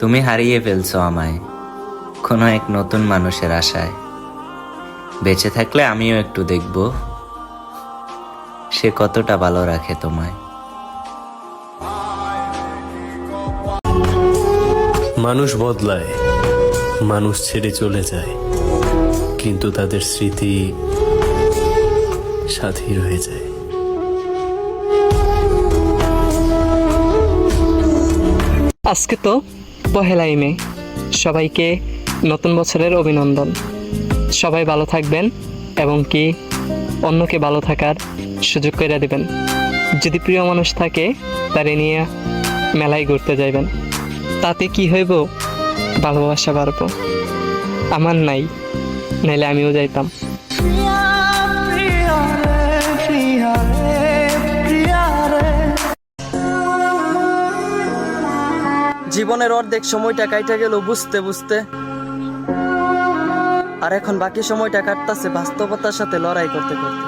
তুমি হারিয়ে ফেলছো আমায়। কোনো এক নতুন মানুষের আশায়। বেঁচে থাকলে আমিও একটু দেখব সে কতটা ভালো রাখে তোমায়। মানুষ বদলায় মানুষ ছেড়ে চলে যায় কিন্তু তাদের স্মৃতি সাথী রয়ে যায়। আজকে তো পহেলাই মে সবাইকে নতুন বছরের অভিনন্দন। সবাই ভালো থাকবেন এবং কি অন্যকে ভালো থাকার সুযোগ করে দেবেন। যদি প্রিয় মানুষ থাকে, তারে নিয়ে মেলায় ঘুরতে যাইবেন। তাতে কি হইব? ভালোবাসা বাড়বো। আমার নাই, নাইলে আমিও যাইতাম। জীবনের অর্ধেক সময়টা কাইটা গেল বুঝতে বুঝতে। আর এখন বাকি সময়টা কাটতেছে বাস্তবতার সাথে লড়াই করতে করতে।